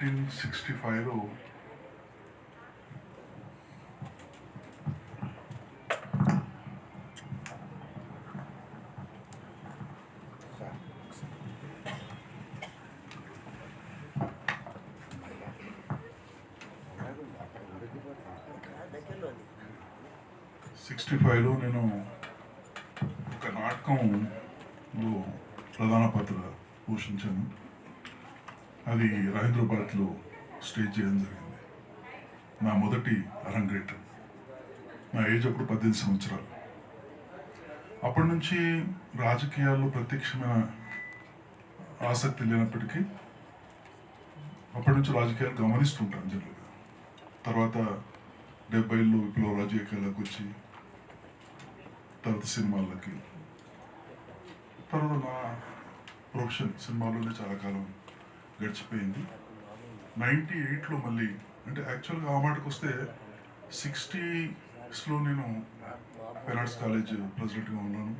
1965 పాటలు స్టేజ్ చేయడం జరిగింది. నా మొదటి అరంగేట్రం. నా ఏజ్ అప్పుడు పద్దెనిమిది సంవత్సరాలు. అప్పటి నుంచి రాజకీయాల్లో ప్రత్యక్షమైన ఆసక్తి లేనప్పటికీ అప్పటి నుంచి రాజకీయాలు గమనిస్తుంటాను జనరల్గా. తర్వాత డెబ్బైలో విప్లవ రాజకీయాలకు వచ్చి తర్వాత సినిమాలకి. తర్వాత నా ప్రొఫెషన్ సినిమాలోనే చాలా కాలం గడిచిపోయింది. నైంటీ ఎయిట్లో మళ్ళీ అంటే యాక్చువల్గా ఆ మాటకు వస్తే సిక్స్టీస్లో నేను పెనాట్స్ కాలేజ్ ప్రెసిడెంట్గా ఉన్నాను.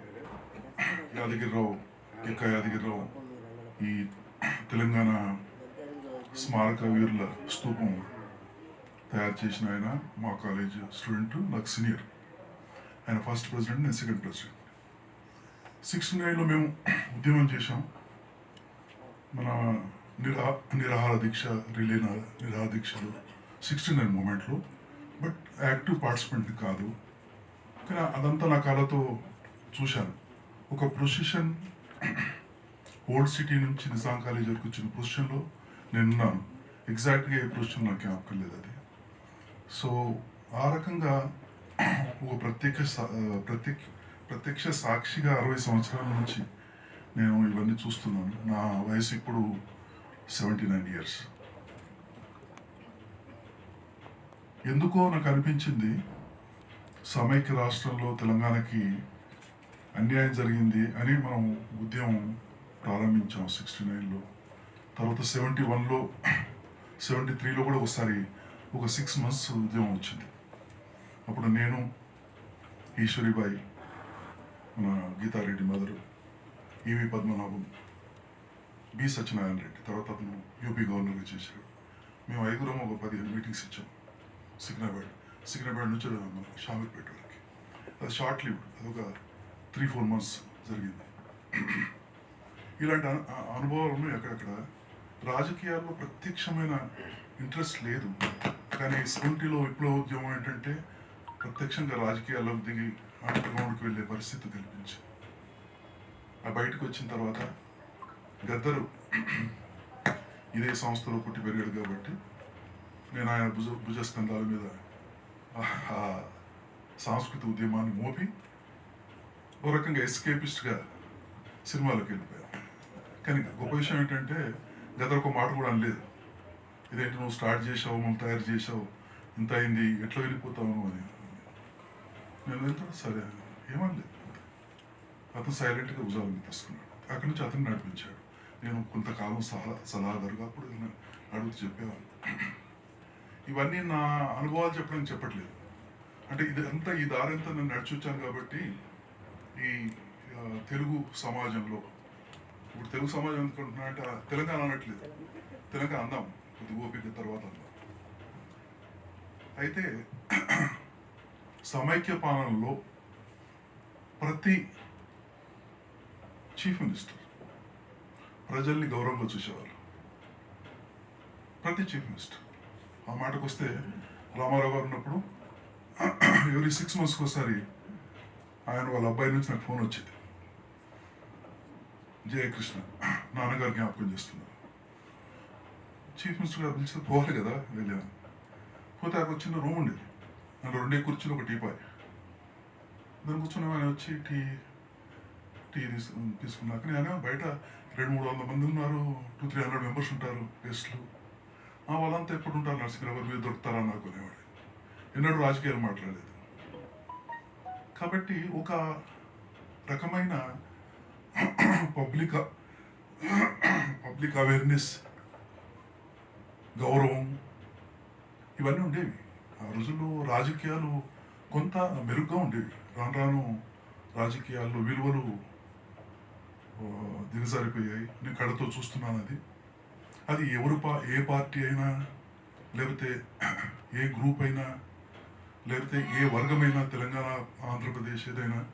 యాదగిరిరావు ఎక్క యాదగిరిరావు ఈ తెలంగాణ స్మారక వీరుల స్తూపం తయారు చేసిన ఆయన మా కాలేజ్ స్టూడెంట్ నాకు సీనియర్. ఆయన ఫస్ట్ ప్రెసిడెంట్ నేను సెకండ్ ప్రెసిడెంట్. సిక్స్టీ నైన్లో మేము ఉద్యమం చేశాం. మన నిరా నిరాహార దీక్ష రిలే నిరాహార దీక్షలు సిక్స్టీ నైన్ మూమెంట్లో. బట్ యాక్టివ్ పార్టిసిపెంట్ కాదు. కానీ అదంతా నా కాళ్ళతో చూశాను. ఒక ప్రొసిషన్ ఓల్డ్ సిటీ నుంచి నిజాం కాలేజ్ వరకు వచ్చిన పొజిషన్లో నేనున్నాను. ఎగ్జాక్ట్గా ఏ ప్రొసిషన్ నాకు జ్ఞాపకం లేదు అది. సో ఆ రకంగా ఒక ప్రత్యేక సా- ప్రత్యేక ప్రత్యక్ష సాక్షిగా అరవై సంవత్సరాల నుంచి నేను ఇవన్నీ చూస్తున్నాను. నా వయసు ఇప్పుడు సెవెంటీ నైన్ ఇయర్స్ ఎందుకో నాకు అనిపించింది సమైక్య రాష్ట్రంలో తెలంగాణకి అన్యాయం జరిగింది అని మనం ఉద్యమం ప్రారంభించాం సిక్స్టీ నైన్లో తర్వాత సెవెంటీ వన్లో సెవెంటీ త్రీలో కూడా ఒకసారి ఒక సిక్స్ మంత్స్ ఉద్యమం వచ్చింది. అప్పుడు నేను ఈశ్వరిబాయి మన Geeta Reddy mother E V Padmanabham B Satyanarayana Reddy తర్వాత అతను యూపీ గవర్నర్గా చేశాడు మేము ఐదుగురం ఒక పదిహేను మీటింగ్స్ ఇచ్చాం సికింద్రాబాద్ సికింద్రాబాద్ నుంచి మన షామీర్పేట వరకు. అది షార్ట్ లివ్ అదొక త్రీ ఫోర్ మంత్స్ జరిగింది. ఇలాంటి అనుభవాలను ఎక్కడెక్కడ? అనుభవాలు ఉన్నాయి అక్కడక్కడ రాజకీయాల్లో ప్రత్యక్షమైన ఇంట్రెస్ట్ లేదు. కానీ సెవెంటీలో విప్లవ ఉద్యమం ఏంటంటే ప్రత్యక్షంగా రాజకీయాల్లోకి దిగి అండర్గ్రౌండ్కి వెళ్ళే పరిస్థితి కల్పించింది. ఆ బయటకు వచ్చిన తర్వాత గద్దరు. ఇదే సంస్థలో పుట్టి పెరిగాడు కాబట్టి నేను ఆయన భుజ భుజస్కంధాల మీద ఆ- సాంస్కృతిక ఉద్యమాన్ని మోపి ఓ రకంగా ఎస్కేపిస్ట్గా సినిమాలోకి వెళ్ళిపోయాను. కానీ గొప్ప విషయం ఏంటంటే గత ఒక మాట కూడా అనలేదు. ఇదేంటి నువ్వు స్టార్ట్ చేసావు నువ్వు తయారు చేసావు ఇంత అయింది ఎట్లా వెళ్ళిపోతావు అని. నేను వెళ్తా సరే ఏమనలేదు అతను సైలెంట్గా ఉజాలని తీసుకున్నాడు. అక్కడి నుంచి అతను నడిపించాడు. నేను కొంతకాలం సలహా సలహాదారుగా అప్పుడు నేను అడుగుతూ చెప్పేవాను ఇవన్నీ నా అనుభవాలు చెప్పడానికి చెప్పట్లేదు. అంటే ఇదంతా ఈ దారి అంతా నేను నడిచి వచ్చాను కాబట్టి ఈ తెలుగు సమాజంలో ఇప్పుడు తెలుగు సమాజం అనుకుంటున్నా అంటే తెలంగాణ అనట్లేదు. తెలంగాణ అందాం కొద్ది ఓపిక తర్వాత అందాం అయితే సమైక్య పాలనలో ప్రతి చీఫ్ మినిస్టర్ ప్రజల్ని గౌరవంగా చూసేవారు ప్రతి చీఫ్ మినిస్టర్. ఆ మాటకు వస్తే రామారావు గారు ఉన్నప్పుడు ఎవ్రీ సిక్స్ మంత్స్కి ఒకసారి ఆయన వాళ్ళ అబ్బాయి నుంచి నాకు ఫోన్ వచ్చేది. జయకృష్ణ నాన్నగారు జ్ఞాపకం చేస్తున్నారు. చీఫ్ మినిస్టర్ గారు పిలిచి పోవాలి కదా వెళ్ళాను. పోతే అక్కడ చిన్న రూమ్ ఉండేది. అందులో రెండే కుర్చీలు ఒక టీపాయ్ దాని కూర్చున్న ఆయన వచ్చి టీ టీ తీసుకున్నా కానీ బయట రెండు మూడు వందల మంది ఉన్నారు. టూ త్రీ హండ్రెడ్ మెంబర్స్ ఉంటారు గెస్ట్లు. వాళ్ళంతా ఎప్పుడు ఉంటారు? నరసింహరావు మీరు దొరుకుతారా నాకు అనేవాడు. ఎన్నడూ రాజకీయాలు మాట్లాడలేదు. కాబట్టి ఒక రకమైన పబ్లిక్ పబ్లిక్ అవేర్నెస్ గౌరవం ఇవన్నీ ఉండేవి. ఆ రోజుల్లో రాజకీయాలు కొంత మెరుగ్గా ఉండేవి. రాను రాను రాజకీయాల్లో విలువలు దిగజారిపోయాయి. నేను కళ్ళతో చూస్తున్నాను అది. అది ఎవరు పా ఏ పార్టీ అయినా లేకపోతే ఏ గ్రూప్ అయినా లేకపోతే ఏ వర్గమైనా తెలంగాణ ఆంధ్రప్రదేశ్ ఏదైనా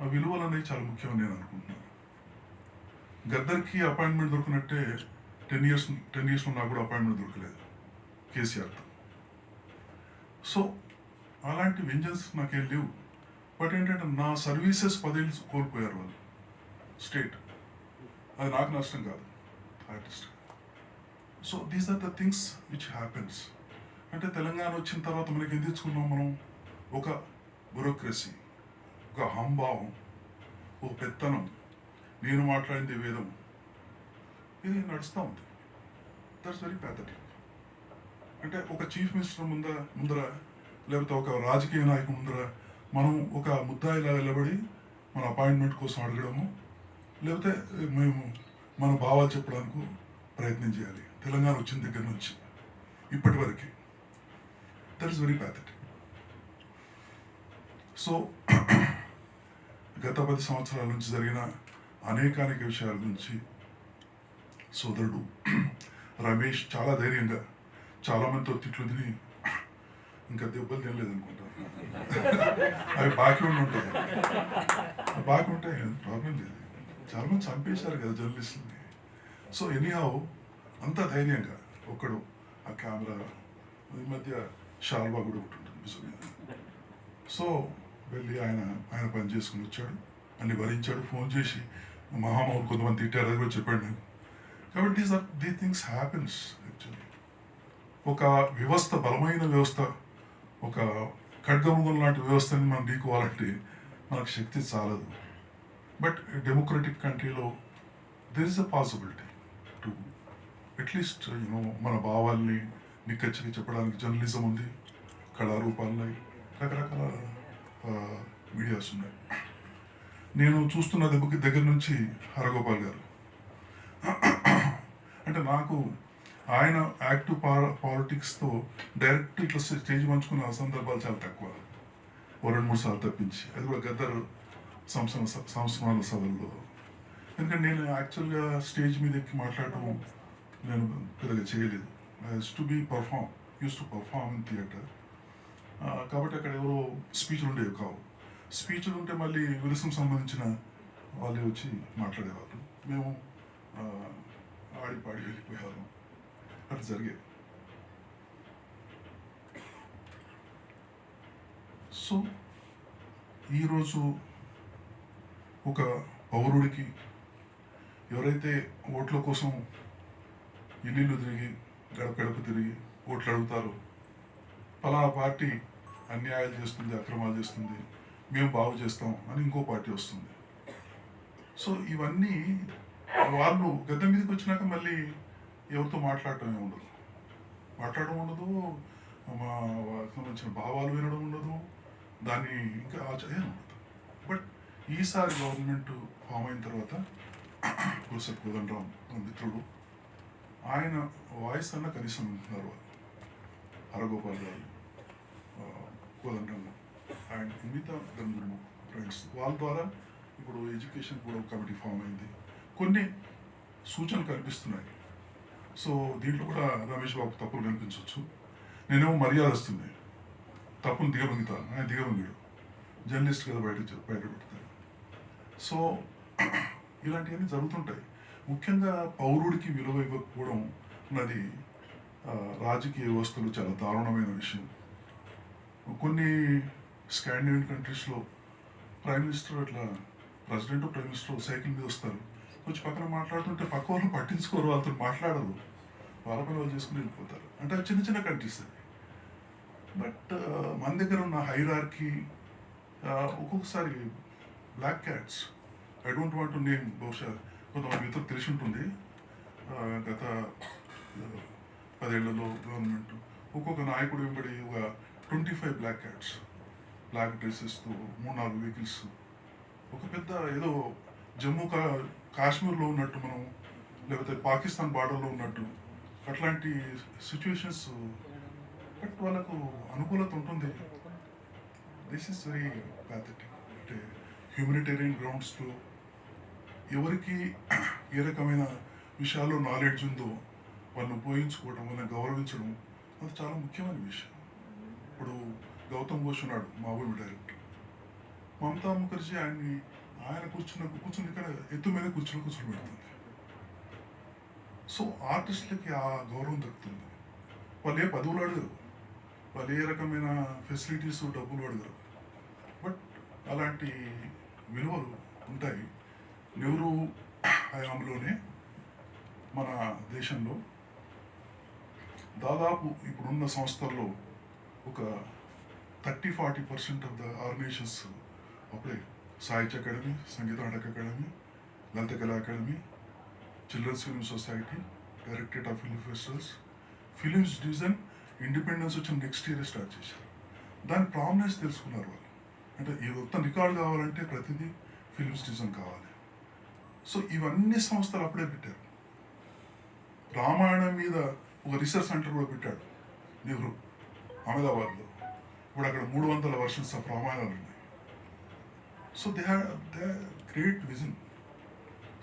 ఆ విలువలు అనేవి చాలా ముఖ్యమని నేను అనుకుంటున్నాను. గద్దర్కి అపాయింట్మెంట్ దొరికినట్టే టెన్ ఇయర్స్ టెన్ ఇయర్స్లో నాకు కూడా అపాయింట్మెంట్ దొరకలేదు. కేసీఆర్తో సో అలాంటి వెంజన్స్ నాకేం లేవు. బట్ ఏంటంటే నా సర్వీసెస్ పదేళ్ళు కోల్పోయారు వాళ్ళు. స్టేట్ అది నాకు నష్టం కాదు. Artist so these are the things which happens అంటే తెలంగాణ వచ్చిన తర్వాత మనకి ఏం తెచ్చుకున్నాం మనం? ఒక బ్యూరోక్రసీ ఒక హంభావం ఒక పెత్తనం. నేను మాట్లాడింది వేదం. ఇది నడుస్తూ ఉంది. దట్స్ వెరీ ప్యాథటిక్ అంటే ఒక చీఫ్ మినిస్టర్ ముందర ముందర లేకపోతే ఒక రాజకీయ నాయకుడు ముందర మనం ఒక ముద్దాయిలా నిలబడి మన అపాయింట్మెంట్ కోసం అడగడము లేకపోతే మేము మన భావాలు చెప్పడానికి ప్రయత్నం చేయాలి. తెలంగాణ వచ్చిన దగ్గర నుంచి ఇప్పటి వరకు. That is very pathetic so గత పది సంవత్సరాల నుంచి జరిగిన అనేకానేక విషయాల గురించి సోదరుడు రమేష్ చాలా ధైర్యంగా చాలా మందితో తిట్లు తిని ఇంకా దెబ్బలు తినలేదు అనుకుంటా అవి బాకీ ఉండి ఉంటాయి. బాకీ ఉంటాయి ప్రాబ్లం లేదు. చాలా చంపేశారు కదా జర్నలిస్ట్ని సో ఎనీహావ్ అంత ధైర్యంగా ఒక్కడు ఆ కెమెరా ఈ మధ్య షాల్వా కూడా ఒకటి ఉంటుంది మీద సో వెళ్ళి ఆయన ఆయన పని చేసుకుని వచ్చాడు. అన్ని భరించాడు ఫోన్ చేసి మహామౌలు కొంతమంది తిట్టారు అది కూడా చెప్పాడు నాకు. కాబట్టి these are the things happens actually ఒక వ్యవస్థ బలమైన వ్యవస్థ ఒక ఖడ్గముగం లాంటి వ్యవస్థని మనం ఢీకోవాలంటే మనకు శక్తి చాలదు. బట్ డెమోక్రటిక్ కంట్రీలో there is a possibility to at least you know మన భావాల్ని నిక్కచ్చిగా చెప్పడానికి జర్నలిజం ఉంది కళారూపాలున్నాయి రకరకాల మీడియాస్ ఉన్నాయి. నేను చూస్తున్న దెబ్బకి దగ్గర నుంచి హరగోపాల్ గారు. అంటే నాకు ఆయన యాక్టివ్ పాలిటిక్స్తో డైరెక్ట్ ఇట్లా స్టేజ్ పంచుకున్న సందర్భాలు చాలా తక్కువ. ఓ రెండు మూడు సార్లు తప్పించి. అది కూడా గద్దరు సంవత్సరం సంవత్సరాల సభల్లో ఎందుకంటే నేను యాక్చువల్గా స్టేజ్ మీద ఎక్కి మాట్లాడటం నేను పెద్దగా చేయలేదు. As to be perform used to perform in theatre కాబట్టి అక్కడ ఎవరో స్పీచ్లు ఉండేవి కావు. స్పీచ్లు ఉంటే మళ్ళీ విలుసం సంబంధించిన వాళ్ళే వచ్చి మాట్లాడేవాళ్ళు. మేము ఆడి పాడి వెళ్ళిపోయేవాళ్ళం. అట్లా జరిగేది. సో ఈరోజు ఒక పౌరుడికి ఎవరైతే ఓట్ల కోసం ఇల్లు తిరిగి గడప తిరిగి ఓట్లు అడుగుతారో ఫలానా పార్టీ అన్యాయాలు చేస్తుంది అక్రమాలు చేస్తుంది మేము బాగు చేస్తాం అని ఇంకో పార్టీ వస్తుంది. సో ఇవన్నీ వాళ్ళు గద్దె మీదకి వచ్చినాక మళ్ళీ ఎవరితో మాట్లాడటమే ఉండదు. మాట్లాడడం ఉండదు మా సంబంధించిన భావాలు వినడం ఉండదు దాన్ని ఇంకా ఆచరణ ఈసారి గవర్నమెంట్ ఫామ్ అయిన తర్వాత కులస కోదండరాం మిత్రుడు ఆయన వాయిస్ అన్న కనీసం ఉంటున్నారు హరగోపాల్ గారు ఆ, కోదండరాం అండ్ మిగతా గంధర్మ ఫ్రెండ్స్ వాళ్ళ ద్వారా ఇప్పుడు ఎడ్యుకేషన్ కూడా కమిటీ ఫామ్ అయింది. కొన్ని సూచనలు కనిపిస్తున్నాయి. సో దీంట్లో కూడా రమేష్ బాబు తప్పులు కనిపించవచ్చు. నేనేమో మర్యాద వస్తుంది. తప్పును దిగబంగుతాను ఆయన దిగబంగాడు జర్నలిస్ట్ కదా బయట బయట పెడతాను సో ఇలాంటివన్నీ జరుగుతుంటాయి. ముఖ్యంగా పౌరుడికి విలువ ఇవ్వకపోవడం అన్నది రాజకీయ వ్యవస్థలు చాలా దారుణమైన విషయం. కొన్ని స్కాండినేవియన్ కంట్రీస్లో ప్రైమ్ మినిస్టర్ అట్లా ప్రెసిడెంట్ ప్రైమ్ మినిస్టర్ సైకిల్ మీద వస్తారు. వచ్చి పక్కన మాట్లాడుతుంటే పక్క వాళ్ళు పట్టించుకోరు వాళ్ళతో మాట్లాడరు. వాళ్ళ పని వాళ్ళు చేసుకుని వెళ్ళిపోతారు. అంటే చిన్న చిన్న కంట్రీస్ అది బట్ మన దగ్గర ఉన్న హైరార్కి ఒక్కొక్కసారి black cats I don't want name బహుశా కొంతమంది మీతో తెలిసి ఉంటుంది. గత పదేళ్ళలో గవర్నమెంట్ ఒక్కొక్క నాయకుడు వెంబడి ఒక twenty five black cats black డ్రెస్సెస్తో మూడు నాలుగు వెహికల్స్ ఒక పెద్ద ఏదో జమ్మూ కా కాశ్మీర్లో ఉన్నట్టు మనం లేకపోతే పాకిస్తాన్ బార్డర్లో ఉన్నట్టు అట్లాంటి సిచ్యువేషన్స్ బట్ వాళ్ళకు అనుకూలత ఉంటుంది. దిస్ ఇస్ వెరీ ప్యాథటిక్ అంటే హ్యూమనిటేరియన్ గ్రౌండ్స్లో ఎవరికి ఏ రకమైన విషయాల్లో నాలెడ్జ్ ఉందో వాళ్ళని ఉపయోగించుకోవడం వాళ్ళని గౌరవించడం అది చాలా ముఖ్యమైన విషయం. ఇప్పుడు గౌతమ్ ఘోష్ ఉన్నాడు మా డైరెక్టర్ మమతా ముఖర్జీ ఆయన్ని ఆయన కూర్చున్న కూర్చుని ఇక్కడ ఎత్తు మీద కూర్చుని కూర్చుని పెడుతుంది. సో ఆర్టిస్టులకి ఆ గౌరవం దక్కుతుంది. వాళ్ళు ఏ పదవులు అడగరు. వాళ్ళు ఏ రకమైన ఫెసిలిటీస్ డబ్బులు అడగరు. బట్ అలాంటి విలువలు ఉంటాయి. నెహ్రూ హయాంలోనే మన దేశంలో దాదాపు ఇప్పుడున్న సంస్థల్లో ఒక thirty forty percent of the organisations అప్పుడే Sahitya Akademi Sangeet Natak Akademi Lalit Kala Akademi children's film society directorate of film festivals. Films division independence వచ్చిన నెక్స్ట్ ఇయర్ స్టార్ట్ చేశారు. దాని ప్రామినెన్స్ తెలుసుకున్నారు వాళ్ళు. అంటే ఈ మొత్తం రికార్డు కావాలంటే ప్రతిదీ ఫిలిం స్టేషన్ కావాలి. సో ఇవన్నీ సంస్థలు అప్పుడే పెట్టారు. రామాయణం మీద ఒక రీసెర్చ్ సెంటర్ కూడా పెట్టాడు నెహ్రూ అహ్మదాబాద్లో. ఇప్పుడు అక్కడ మూడు వందల వర్షన్స్ ఆఫ్ రామాయణాలు ఉన్నాయి. So they ha they great vision.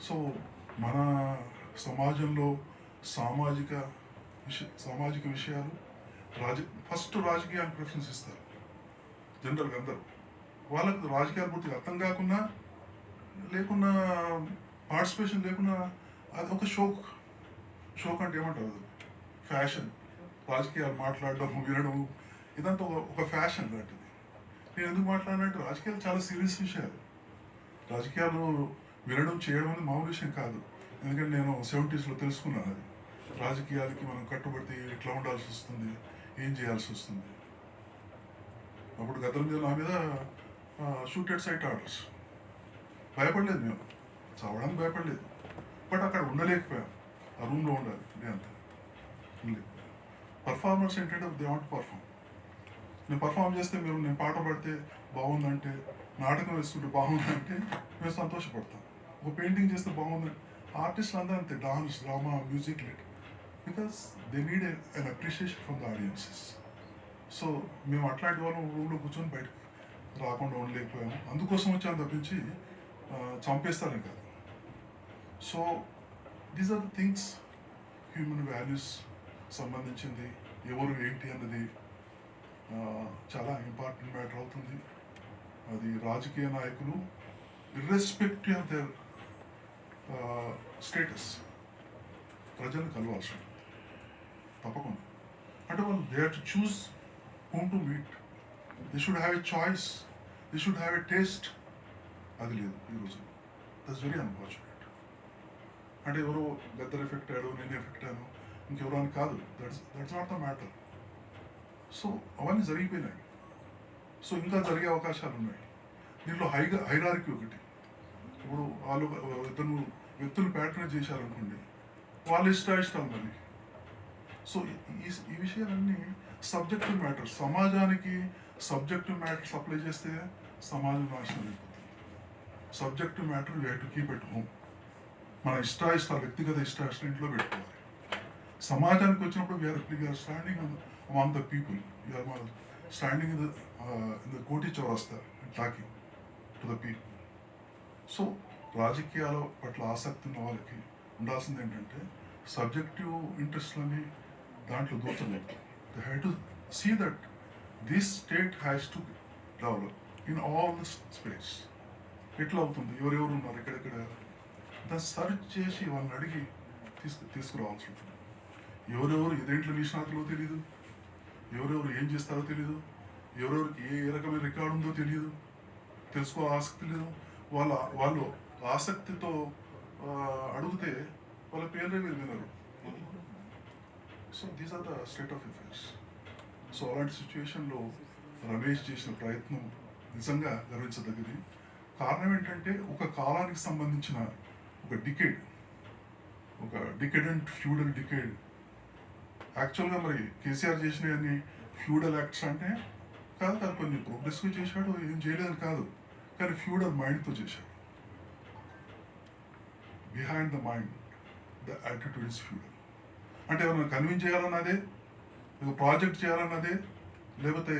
So మన సమాజంలో సామాజిక విష సామాజిక విషయాలు రాజ ఫస్ట్ రాజకీయానికి ప్రిఫరెన్స్ ఇస్తారు. జనరల్గా అందరూ. వాళ్ళకు రాజకీయాలు పూర్తిగా అర్థం కాకుండా లేకున్నా పార్టిసిపేషన్ లేకున్నా అది ఒక షోక్ షోక్ అంటే ఏమంటారు అది? ఫ్యాషన్ రాజకీయాలు మాట్లాడడం వినడం ఇదంతా ఒక ఫ్యాషన్ లాంటిది. నేను ఎందుకు మాట్లాడినంటే రాజకీయాలు చాలా సీరియస్ విషయాలు. రాజకీయాలు వినడం చేయడం అనేది మామూలు విషయం కాదు. ఎందుకంటే నేను సెవెంటీస్లో తెలుసుకున్నాను అది. రాజకీయాలకి మనం కట్టుబడితే ఎట్లా ఉండాల్సి వస్తుంది ఏం చేయాల్సి వస్తుంది? అప్పుడు గతం నా మీద షూటెడ్ సైట్ ఆర్డర్స్ భయపడలేదు మేము. చావడానికి భయపడలేదు. బట్ అక్కడ ఉండలేకపోయాం. ఆ రూమ్లో ఉండాలి డే అంతా. పర్ఫార్మర్స్ ఏంటంటే దే వాంట్ పర్ఫామ్ నేను పర్ఫామ్ చేస్తే మీరు నేను పాట పాడితే బాగుందంటే నాటకం వేస్తుంటే బాగుందంటే మేము సంతోషపడతాం. ఒక పెయింటింగ్ చేస్తే బాగుంది ఆర్టిస్ట్ అందరూ అంతే dance drama music lit because they need an appreciation from the audiences so మేము అట్లాంటి వాళ్ళం రూమ్లో కూర్చొని బయటకు రాకుండా ఉండలేకపోయాము. అందుకోసం వచ్చాను తప్పించి చంపేస్తారని కాదు so these are the things human values సంబంధించింది ఎవరు ఏంటి అన్నది చాలా ఇంపార్టెంట్ మ్యాటర్ అవుతుంది. అది రాజకీయ నాయకులు ఇర్రెస్పెక్టివ్ ఆఫ్ దర్ స్టేటస్ ప్రజలు కలవాల్సి ఉంటుంది తప్పకుండా. అంటే వాళ్ళు they to choose whom to meet they should have a choice they should have a taste అది లేదు ఈరోజు దట్స్ వెరీ అన్ఫార్చునేట్ అంటే ఎవరో గద్దర్ ఎఫెక్ట్ అయ్యాడు నేను ఎఫెక్ట్ అయ్యాను ఇంకెవరో అని కాదు. That's that's not the matter so అవన్నీ జరిగిపోయినాయి. సో ఇంకా జరిగే అవకాశాలు ఉన్నాయి. దీంట్లో హైగా హైరార్కి ఒకటి. ఇప్పుడు వాళ్ళు ఇద్దరు వ్యక్తులు ప్యాటర్న్ చేశారనుకోండి వాళ్ళు ఇష్ట ఇష్టం మళ్ళీ సో ఈ ఈ విషయాలన్నీ సబ్జెక్టివ్ మ్యాటర్ సమాజానికి సబ్జెక్టివ్ మ్యాటర్స్ అప్లై చేస్తే సమాజం నాశనం అయిపోతుంది subjective matter we to keep at home మన ఇష్ట ఇష్ట వ్యక్తిగత ఇష్ట ఇష్ట ఇంట్లో పెట్టుకోవాలి. సమాజానికి వచ్చినప్పుడు we are we are standing among the people we are standing in the in the Koti చౌరస్తా talking to the people so రాజకీయాల పట్ల ఆసక్తి ఉన్న వాళ్ళకి ఉండాల్సింది ఏంటంటే సబ్జెక్టివ్ ఇంట్రెస్ట్లని దాంట్లో దూచలేదు they have to see that this state has to develop in all the space ఎట్లా అవుతుంది? ఎవరెవరు ఉన్నారు? ఎక్కడెక్కడ? దాన్ని సర్చ్ చేసి వాళ్ళని అడిగి తీసుకు తీసుకురావాల్సి ఉంటుంది. ఎవరెవరు దేంట్లో నిష్ణాతులో తెలియదు ఎవరెవరు ఏం చేస్తారో తెలియదు ఎవరెవరికి ఏ రకమైన రికార్డు ఉందో తెలియదు తెలుసుకో ఆసక్తి లేదు. వాళ్ళ వాళ్ళు ఆసక్తితో అడిగితే వాళ్ళ పేర్లే మీరు వినరు so these are the state of affairs so అలాంటి సిచ్యువేషన్లో రమేష్ చేసిన ప్రయత్నం నిజంగా గర్వించదగ్గది కారణం ఏంటంటే ఒక కాలానికి సంబంధించిన ఒక డికేడ్ ఒక డికెడెంట్ ఫ్యూడల్ డికేడ్. యాక్చువల్గా మరి కేసీఆర్ చేసినవన్నీ ఫ్యూడల్ యాక్ట్స్ అంటే కాదు కాదు కొన్ని ప్రోగ్రెస్గా చేశాడు ఏం చేయలేదని కాదు కానీ ఫ్యూడల్ మైండ్తో చేశాడు. Behind the mind the attitude is feudal. అంటే ఏమైనా కన్విన్స్ చేయాలన్నదే ఒక ప్రాజెక్ట్ చేయాలన్నదే లేకపోతే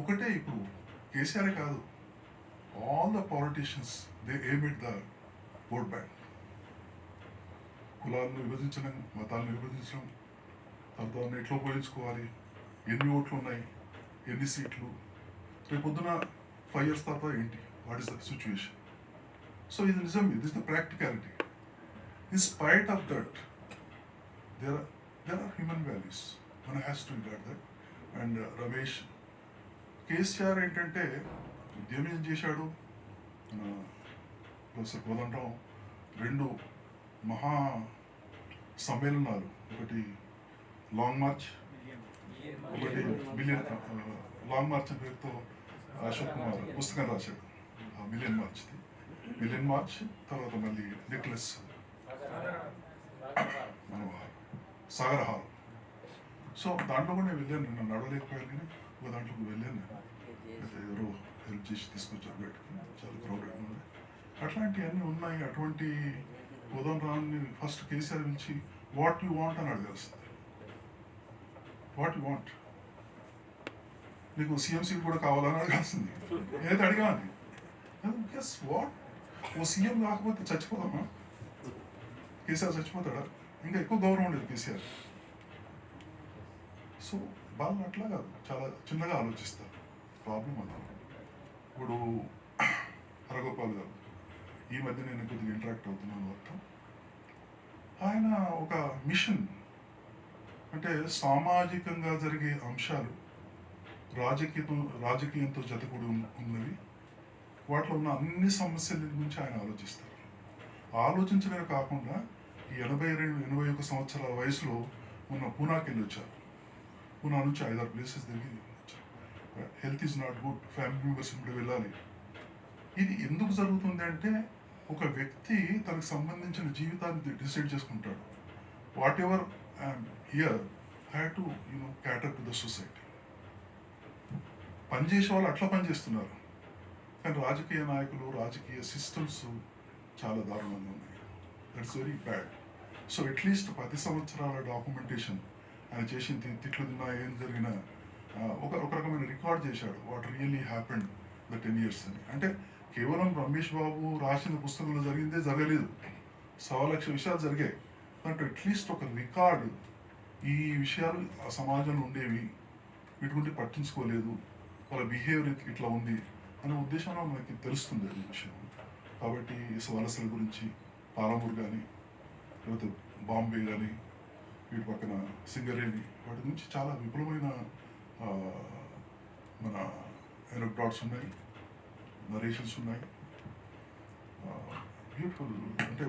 ఒకటే ఇప్పుడు కేసీఆర్ కాదు. All the politicians they aim it the vote bank కులాలను విభజించడం మతాలను విభజించడం తర్వాత ఎట్లా ఉపయోగించుకోవాలి? ఎన్ని ఓట్లు ఉన్నాయి? ఎన్ని సీట్లు? రేపు పొద్దున ఫైవ్ ఇయర్స్ తర్వాత ఏంటి? What is the situation so ఇది నిజం ఇది is the practicality in spite of that there are there are human values మన has to regard that and Ramesh KCR ఏంటంటే ఉద్యమం చేశాడు? మన ప్రొఫెసర్ కోదండరాం రెండు మహా సమ్మేళనాలు. ఒకటి లాంగ్ మార్చ్ ఒకటి మిలియన్ లాంగ్ మార్చ్ అనే పేరుతో అశోక్ కుమార్ పుస్తకం రాశాడు. ఆ మిలియన్ మార్చ్ది మిలియన్ మార్చ్ తర్వాత మళ్ళీ నెక్లెస్. సాగర్ హాల్ సో దాంట్లో కూడా నేను వెళ్ళాను. నేను నడవలేకపోయాను కానీ ఒక దాంట్లోకి వెళ్ళాను నేను. ఎవరో హెల్ప్ చేసి తీసుకొచ్చారు బయటకు. చాలా క్రౌడెడ్ ఉంది. అట్లాంటివన్నీ ఉన్నాయి. అటువంటి ఉదయం రాని ఫస్ట్ కేసీఆర్ పిలిచి వాట్ యు వాంట్ అని అడగాల్సింది వాట్ యు వాంట్ నీకు సీఎం సీట్ కూడా కావాలని అడగాల్సింది. ఏదైతే అడిగామని గెస్ వాట్ ఓ సీఎం కాకపోతే చచ్చిపోదామా? కేసీఆర్ చచ్చిపోతాడా? ఇంకా ఎక్కువ గౌరవం ఉండేది కేసీఆర్. సో వాళ్ళు అట్లా కాదు. చాలా చిన్నగా ఆలోచిస్తారు. ప్రాబ్లం అన్నారు ఇప్పుడు హరగోపాల్ గారు ఈ మధ్య నేను కొద్దిగా ఇంటరాక్ట్ అవుతున్నాను అర్థం ఆయన ఒక మిషన్ అంటే సామాజికంగా జరిగే అంశాలు రాజకీయం రాజకీయంతో జతకూడి ఉన్నవి వాటిలో ఉన్న అన్ని సమస్యల గురించి ఆయన ఆలోచిస్తారు. ఆలోచించడమే కాకుండా ఈ ఎనభై రెండు ఎనభై ఒక సంవత్సరాల వయసులో ఉన్న పూనాకి వెళ్ళి వచ్చారు. పూనా నుంచి ఐదారు ప్లేసెస్ తిరిగి వచ్చారు. Health is not good family members కూడా వెళ్ళాలి? ఇది ఎందుకు జరుగుతుంది అంటే ఒక వ్యక్తి తనకు సంబంధించిన జీవితాన్ని డిసైడ్ చేసుకుంటాడు. Whatever I'm here have to you know cater to the society పనిచేసే వాళ్ళు అట్లా పనిచేస్తున్నారు. కానీ రాజకీయ నాయకులు రాజకీయ సిస్టమ్స్ చాలా దారుణంగా ఉన్నాయి. That's very bad so at least పది సంవత్సరాల డాక్యుమెంటేషన్ ఆయన చేసిన తి- తిట్లు తిన్నా ఏం జరిగినా ఒక ఒక రకమైన రికార్డ్ చేశాడు. What really happened the ten years అని. అంటే కేవలం రమేష్ బాబు రాసిన పుస్తకంలో జరిగిందే జరగలేదు. సవా లక్ష విషయాలు జరిగాయి. దాంట్లో అట్లీస్ట్ ఒక రికార్డు ఈ విషయాలు సమాజంలో ఉండేవి. వీటి గురించి పట్టించుకోలేదు. వాళ్ళ బిహేవియర్ ఇట్లా ఉంది అనే ఉద్దేశంలో మనకి తెలుస్తుంది అది విషయం. కాబట్టి వలసల గురించి పాలమూరు కానీ లేకపోతే బాంబే కానీ వీటి పక్కన సింగరేణి వాటి నుంచి చాలా విపులమైన మన ఎనక్డాట్స్ ఉన్నాయి నరేషన్స్ ఉన్నాయి. బ్యూటిఫుల్ అంటే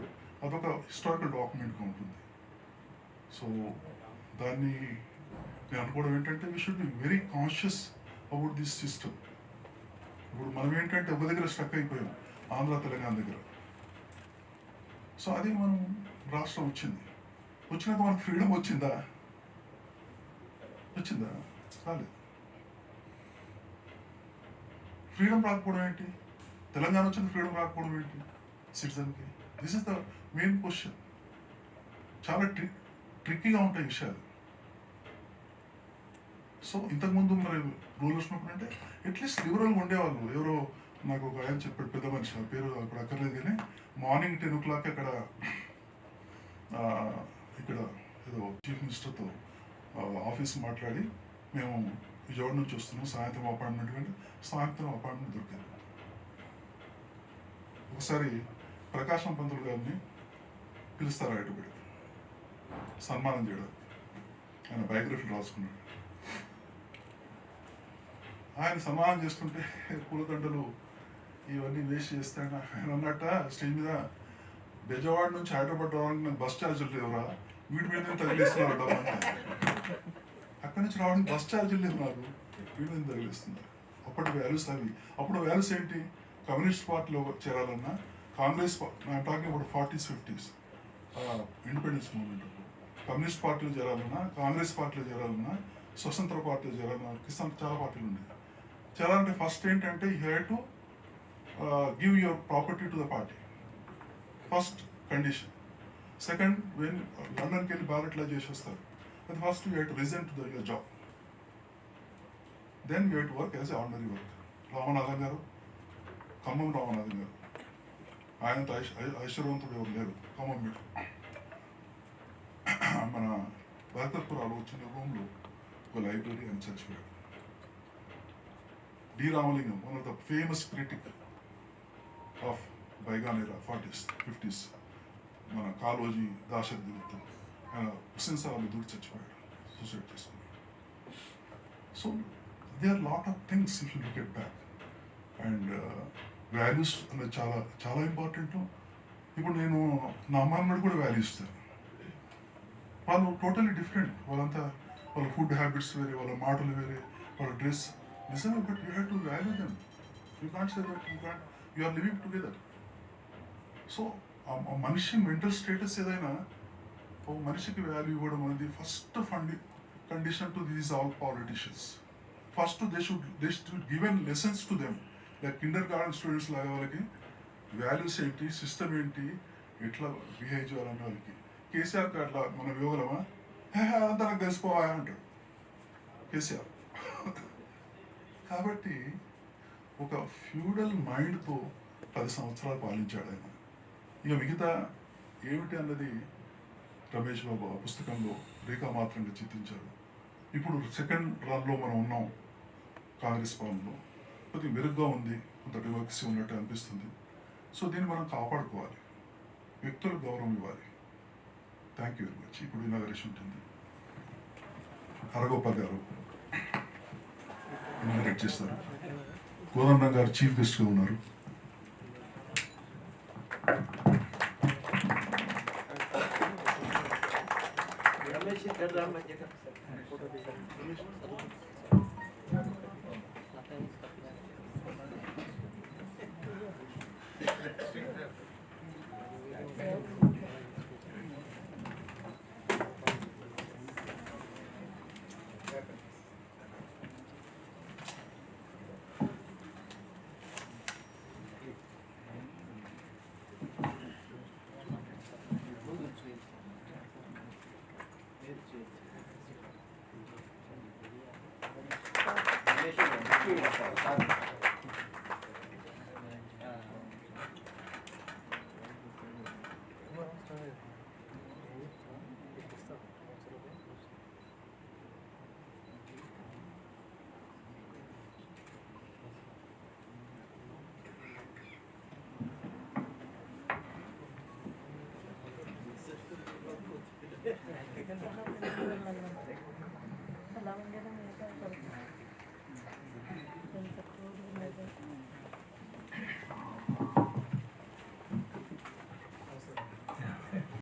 అదొక హిస్టారికల్ డాక్యుమెంట్గా ఉంటుంది. సో దాన్ని నేను అనుకోవడం ఏంటంటే we should be very conscious about this system ఇప్పుడు మనం ఏంటంటే ఒక దగ్గర స్టక్ అయిపోయాం ఆంధ్ర తెలంగాణ దగ్గర. సో అది మనం రాష్ట్రం వచ్చింది. వచ్చినాక మనకు ఫ్రీడమ్ వచ్చిందా? వచ్చిందా? రాలేదు. ఫ్రీడమ్ రాకపోవడం ఏంటి? తెలంగాణ వచ్చింది ఫ్రీడమ్ రాకపోవడం ఏంటి? సిటిజన్కి this is the main question చాలా ట్రి ట్రిక్కీగా ఉంటాయి విషయాలు. సో ఇంతకుముందు మరి వచ్చినప్పుడు అంటే అట్లీస్ట్ లిబరల్గా ఉండేవాళ్ళు. ఎవరో నాకు ఒక ఆయన చెప్పాడు పెద్ద మనిషి ఆ పేరు అక్కడ అక్కర్లేదు కానీ మార్నింగ్ టెన్ ఓ క్లాక్ అక్కడ ఇక్కడ ఏదో చీఫ్ మినిస్టర్తో ఆఫీస్ మాట్లాడి మేము విజయవాడ నుంచి వస్తున్నాం. సాయంత్రం అపాయింట్మెంట్ కంటే సాయంత్రం అపాయింట్మెంట్ దొరికింది ఒకసారి ప్రకాశం పంతులు గారిని పిలుస్తారు అటుబడి సన్మానం చేయడం. ఆయన బయోగ్రఫీ రాసుకున్నాడు. ఆయన సన్మానం చేస్తుంటే పూలదండలు ఇవన్నీ వేస్ట్ చేస్తాడు ఆయన అన్నట్ట స్టేజ్ మీద బెజవాడ నుంచి హైదరాబాద్ రావడానికి నాకు బస్ ఛార్జీలు లేవురా. వీటి మీద తగిలిస్తున్నారు డబ్బు అక్కడి నుంచి రావడానికి బస్ ఛార్జీలు లేవు నాకు. వీటి మీద తగిలిస్తున్నారు అప్పటి వాల్యూస్ అవి. అప్పుడు వాల్యూస్ ఏంటి? కమ్యూనిస్ట్ పార్టీలో చేరాలన్నా కాంగ్రెస్ టాకింగ్ అప్పుడు forties fifties independence movement communist పార్టీలో చేరాలన్నా కాంగ్రెస్ పార్టీలో చేరాలన్నా స్వతంత్ర పార్టీలో చేరాలన్నా కిసాన్ చాలా పార్టీలు ఉండేవి చేరాలంటే ఫస్ట్ ఏంటంటే you have to give your property to the party first condition. Second when లండన్కి వెళ్ళి బ్యాలెట్ లా చేసి వస్తారు. అది first you had to resign to the your job then you had work as ordinary work Ramanathan garu Khammam Ramanathan గారు. ఆయనంత I- ఐశ్వర్యవంతుడు ఎవరు లేరు. ఖమ్మం మీరు మన భరతపురాలు వచ్చిన రూమ్లో ఒక లైబ్రరీ అని చచ్చిపోయాడు D Ramalingam one of the famous critic of bygone forties fifties మన కాలోజీ దాశరథి ఆయన హుస్సేన్ సాబ్ దూరి చచ్చిపోయాడు. సూసైడ్ చేసుకున్నాడు. So they are lot of things if you look at back and values అనేది చాలా చాలా ఇంపార్టెంట్ ఇప్పుడు నేను నా అమ్మాయి కూడా వాల్యూ ఇస్తాను. వాళ్ళు టోటలీ డిఫరెంట్ వాళ్ళంతా వాళ్ళ ఫుడ్ హ్యాబిట్స్ వేరే వాళ్ళ మాటలు వేరే వాళ్ళ డ్రెస్ నిజమే but you have to value them you can't say that you can't you are living together so ఆ మనిషి మెంటల్ స్టేటస్ ఏదైనా ఒక మనిషికి వాల్యూ ఇవ్వడం అనేది first fund condition to these all politicians first they should they should given lessons to them like kindergarten students లాగా వాళ్ళకి values ఏంటి సిస్టమ్ ఏంటి ఎట్లా బిహేవ్ చేయాలనే వాళ్ళకి. కేసీఆర్కి అట్లా మన వివరమా "హే, అంతా నాకు తెలిసిపోవా అంటాడు. కేసీఆర్. కాబట్టి ఒక ఫ్యూడల్ మైండ్తో పది సంవత్సరాలు పాలించాడు ఆయన. ఇక మిగతా ఏమిటి అన్నది రమేష్ బాబు ఆ పుస్తకంలో రేఖామాత్రంగా చిత్రించారు. ఇప్పుడు సెకండ్ రన్లో మనం ఉన్నాం కాంగ్రెస్ పాలనలో. కొద్ది మెరుగ్గా ఉంది కొంత డెమోక్రసీ ఉన్నట్టు అనిపిస్తుంది. సో దీన్ని మనం కాపాడుకోవాలి. వ్యక్తులకు గౌరవం ఇవ్వాలి. థ్యాంక్ యూ వెరీ మచ్ ఇప్పుడు ఇనాగరేషన్ ఉంటుంది. హరగోపాల్ గారు ఇనాగరేట్ చేస్తారు. కోదండం గారు చీఫ్ గెస్ట్గా ఉన్నారు. రమేష్ ఇక్కడ రమ్మని చెప్పి 最近，你，是我们对好的小。